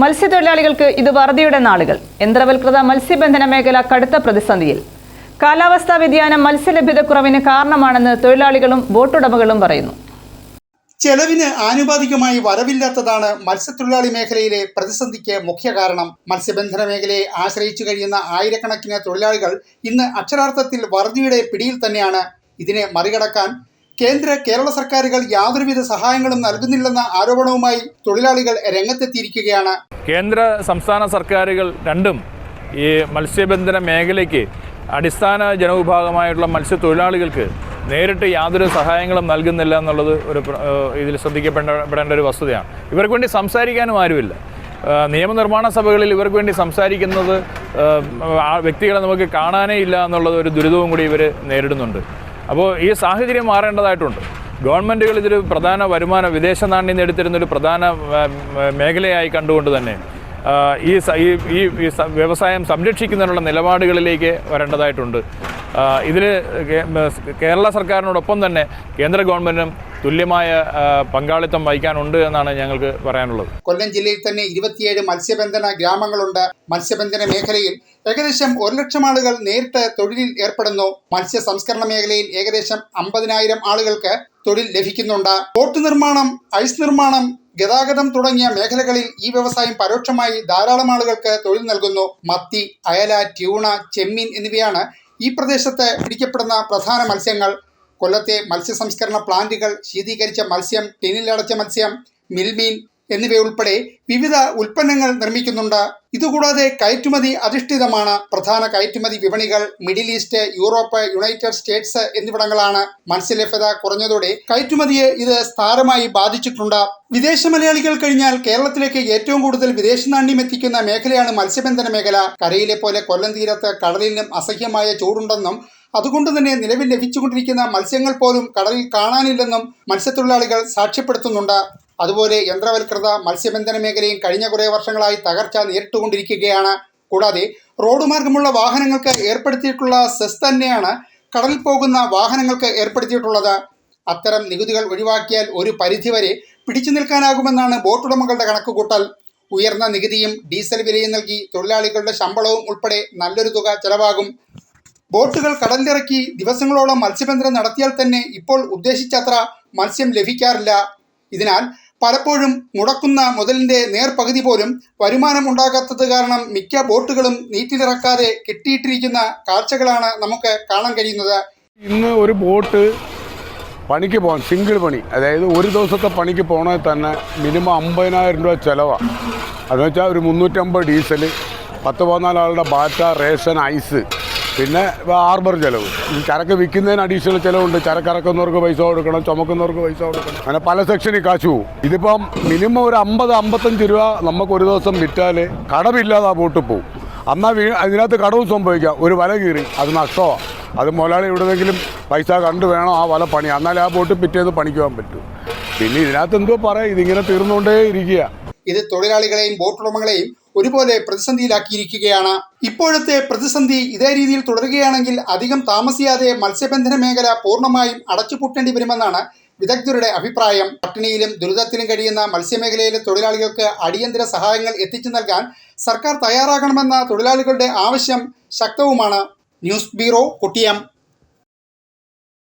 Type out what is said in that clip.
മത്സ്യത്തൊഴിലാളികൾക്ക് ഇത് വറുതിയുടെ നാളുകൾ. യന്ത്രവൽകൃത മത്സ്യബന്ധന മേഖല കടുത്ത പ്രതിസന്ധിയിൽ. കാലാവസ്ഥാ വ്യതിയാനം മത്സ്യലഭ്യതക്കുറവിന് കാരണമാണെന്ന് തൊഴിലാളികളും ബോട്ടുടമകളും പറയുന്നു. ചെലവിന് ആനുപാതികമായി വരവില്ലാത്തതാണ് മത്സ്യത്തൊഴിലാളി മേഖലയിലെ പ്രതിസന്ധിക്ക് മുഖ്യ കാരണം. മത്സ്യബന്ധന മേഖലയെ ആശ്രയിച്ചു കഴിയുന്ന ആയിരക്കണക്കിന് തൊഴിലാളികൾ ഇന്ന് അക്ഷരാർത്ഥത്തിൽ വറുതിയുടെ പിടിയിൽ തന്നെയാണ്. ഇതിനെ മറികടക്കാൻ കേന്ദ്ര കേരള സർക്കാരുകൾ യാതൊരുവിധ സഹായങ്ങളും നൽകുന്നില്ലെന്ന ആരോപണവുമായി തൊഴിലാളികൾ രംഗത്തെത്തിയിരിക്കുകയാണ്. കേന്ദ്ര സംസ്ഥാന സർക്കാരുകൾ രണ്ടും ഈ മത്സ്യബന്ധന മേഖലയ്ക്ക് അടിസ്ഥാന ജനവിഭാഗമായിട്ടുള്ള മത്സ്യത്തൊഴിലാളികൾക്ക് നേരിട്ട് യാതൊരു സഹായങ്ങളും നൽകുന്നില്ല എന്നുള്ളത് ഒരു ഇതിൽ ശ്രദ്ധിക്കപ്പെടേണ്ട ഒരു വസ്തുതയാണ്. ഇവർക്ക് വേണ്ടി സംസാരിക്കാനും ആരുമില്ല. നിയമനിർമ്മാണ സഭകളിൽ ഇവർക്ക് വേണ്ടി സംസാരിക്കുന്നത് വ്യക്തികളെ നമുക്ക് കാണാനേ ഇല്ല എന്നുള്ളത് ഒരു ദുരിതവും കൂടി ഇവർ നേരിടുന്നുണ്ട്. അപ്പോൾ ഈ സാഹചര്യം മാറേണ്ടതായിട്ടുണ്ട്. ഗവൺമെന്റുകൾ ഇതൊരു പ്രധാന വരുമാനം വിദേശ നാണ്യം എടുത്തിരുന്നൊരു പ്രധാന മേഖലയായി കണ്ടുകൊണ്ട് തന്നെ ഈ ഈ ഈ വ്യവസായം സംരക്ഷിക്കുന്നതിനുള്ള നിലപാടുകളിലേക്ക് വരേണ്ടതായിട്ടുണ്ട്. ഇതിൽ കേരള സർക്കാരിനോടൊപ്പം തന്നെ കേന്ദ്ര ഗവൺമെന്റിനും തുല്യമായ പങ്കാളിത്തം വഹിക്കാനുണ്ട് എന്നാണ് ഞങ്ങൾക്ക് പറയാനുള്ളത്. കൊല്ലം ജില്ലയിൽ തന്നെ ഇരുപത്തിയേഴ് മത്സ്യബന്ധന ഗ്രാമങ്ങളുണ്ട്. മത്സ്യബന്ധന മേഖലയിൽ ഏകദേശം ഒരു ലക്ഷം ആളുകൾ നേരിട്ട് തൊഴിലിൽ ഏർപ്പെടുന്നു. മത്സ്യ സംസ്കരണ മേഖലയിൽ ഏകദേശം അമ്പതിനായിരം ആളുകൾക്ക് തൊഴിൽ ലഭിക്കുന്നുണ്ട്. ബോട്ട് നിർമ്മാണം ഐസ് നിർമ്മാണം ഗതാഗതം തുടങ്ങിയ മേഖലകളിൽ ഈ വ്യവസായം പരോക്ഷമായി ധാരാളം ആളുകൾക്ക് തൊഴിൽ നൽകുന്നു. മത്തി അയല ട്യൂണ ചെമ്മീൻ എന്നിവയാണ് ഈ പ്രദേശത്ത് പിടിക്കപ്പെടുന്ന പ്രധാന മത്സ്യങ്ങൾ. കൊല്ലത്തെ മത്സ്യ സംസ്കരണ പ്ലാന്റുകൾ ശീതീകരിച്ച മത്സ്യം ടിനിലടച്ച മത്സ്യം മിൽമീൻ എന്നിവയുൾപ്പെടെ വിവിധ ഉൽപ്പന്നങ്ങൾ നിർമ്മിക്കുന്നുണ്ട്. ഇതുകൂടാതെ കയറ്റുമതി അധിഷ്ഠിതമാണ്. പ്രധാന കയറ്റുമതി വിപണികൾ Middle East Europe United States എന്നിവിടങ്ങളാണ്. മത്സ്യലഭ്യത കുറഞ്ഞതോടെ കയറ്റുമതിയെ ഇത് സാരമായി ബാധിച്ചിട്ടുണ്ട്. വിദേശ മലയാളികൾ കഴിഞ്ഞാൽ കേരളത്തിലേക്ക് ഏറ്റവും കൂടുതൽ വിദേശ നാണ്യം എത്തിക്കുന്ന മേഖലയാണ് മത്സ്യബന്ധന മേഖല. കരയിലെ പോലെ കൊല്ലം തീരത്ത് കടലിനും അസഹ്യമായ ചൂടുണ്ടെന്നും അതുകൊണ്ട് തന്നെ നിലവിൽ ലഭിച്ചുകൊണ്ടിരിക്കുന്ന മത്സ്യങ്ങൾ പോലും കടലിൽ കാണാനില്ലെന്നും മത്സ്യത്തൊഴിലാളികൾ സാക്ഷ്യപ്പെടുത്തുന്നുണ്ട്. അതുപോലെ യന്ത്രവൽകൃത മത്സ്യബന്ധന മേഖലയും കഴിഞ്ഞ കുറേ വർഷങ്ങളായി തകർച്ച നേരിട്ടുകൊണ്ടിരിക്കുകയാണ്. കൂടാതെ റോഡ് മാർഗമുള്ള വാഹനങ്ങൾക്ക് ഏർപ്പെടുത്തിയിട്ടുള്ള സെസ് തന്നെയാണ് കടലിൽ പോകുന്ന വാഹനങ്ങൾക്ക് ഏർപ്പെടുത്തിയിട്ടുള്ളത്. അത്തരം നികുതികൾ ഒഴിവാക്കിയാൽ ഒരു പരിധിവരെ പിടിച്ചു നിൽക്കാനാകുമെന്നാണ് ബോട്ടുടമകളുടെ കണക്കുകൂട്ടൽ. ഉയർന്ന നികുതിയും ഡീസൽ വിലയും നൽകി തൊഴിലാളികളുടെ ശമ്പളവും ഉൾപ്പെടെ നല്ലൊരു തുക ചെലവാകും. ബോട്ടുകൾ കടലിലിറക്കി ദിവസങ്ങളോളം മത്സ്യബന്ധനം നടത്തിയാൽ തന്നെ ഇപ്പോൾ ഉദ്ദേശിച്ചത്ര മത്സ്യം ലഭിക്കാറില്ല. ഇതിനാൽ പലപ്പോഴും മുടക്കുന്ന മുതലിന്റെ നേർപകുതി പോലും വരുമാനം ഉണ്ടാകാത്തത് കാരണം മിക്ക ബോട്ടുകളും നീറ്റിലിറക്കാതെ കെട്ടിയിട്ടിരിക്കുന്ന കാഴ്ചകളാണ് നമുക്ക് കാണാൻ കഴിയുന്നത്. ഇന്ന് ഒരു ബോട്ട് പണിക്ക് പോകാൻ സിംഗിൾ പണി അതായത് ഒരു ദിവസത്തെ പണിക്ക് പോകണമെങ്കിൽ തന്നെ മിനിമം അമ്പതിനായിരം രൂപ ചിലവാണ് അതെന്ന് വെച്ചാൽ ഒരു മുന്നൂറ്റമ്പത് ഡീസൽ പത്ത് പതിനാലാളുടെ ബാറ്റ റേഷൻ ഐസ് പിന്നെ ആർബർ ചിലവ്. ഈ ചരക്ക് വിൽക്കുന്നതിന് അഡീഷണൽ ചിലവുണ്ട്. ചരക്ക് ഇറക്കുന്നവർക്ക് പൈസ കൊടുക്കണം ചുമക്കുന്നവർക്ക് പൈസ കൊടുക്കണം. അങ്ങനെ പല സെക്ഷനിൽ കാശ് ഇതിപ്പം മിനിമം ഒരു അമ്പത് അമ്പത്തഞ്ച് രൂപ നമുക്ക് ഒരു ദിവസം വിറ്റാൽ കടമില്ലാതെ ആ ബോട്ട് പോകും എന്നാൽ വീ അതിനകത്ത് കടവും സംഭവിക്കാം. ഒരു വല കീറി. അത് നഷ്ടമാണ് അത് മുതലാളി എവിടെയെങ്കിലും പൈസ കണ്ടു വേണം ആ വല പണി. എന്നാൽ ആ ബോട്ട് പിറ്റേന്ന് പണിക്കുവാൻ പറ്റും. പിന്നെ ഇതിനകത്ത് എന്തോ പറയാം. ഇതിങ്ങനെ തീർന്നുകൊണ്ടേ ഇരിക്കുക ഇത് തൊഴിലാളികളെയും ബോട്ടുടമകളെയും ഒരുപോലെ പ്രതിസന്ധിയിലാക്കിയിരിക്കുകയാണ്. ഇപ്പോഴത്തെ പ്രതിസന്ധി ഇതേ രീതിയിൽ തുടരുകയാണെങ്കിൽ അധികം താമസിയാതെ മത്സ്യബന്ധന മേഖല പൂർണമായും അടച്ചുപൂട്ടേണ്ടി വരുമെന്നാണ് വിദഗ്ധരുടെ അഭിപ്രായം. പട്ടിണിയിലും ദുരിതത്തിലും കഴിയുന്ന മത്സ്യമേഖലയിലെ തൊഴിലാളികൾക്ക് അടിയന്തര സഹായങ്ങൾ എത്തിച്ചു നൽകാൻ സർക്കാർ തയ്യാറാകണമെന്ന തൊഴിലാളികളുടെ ആവശ്യം ശക്തവുമാണ്. News bureau Kottiyam.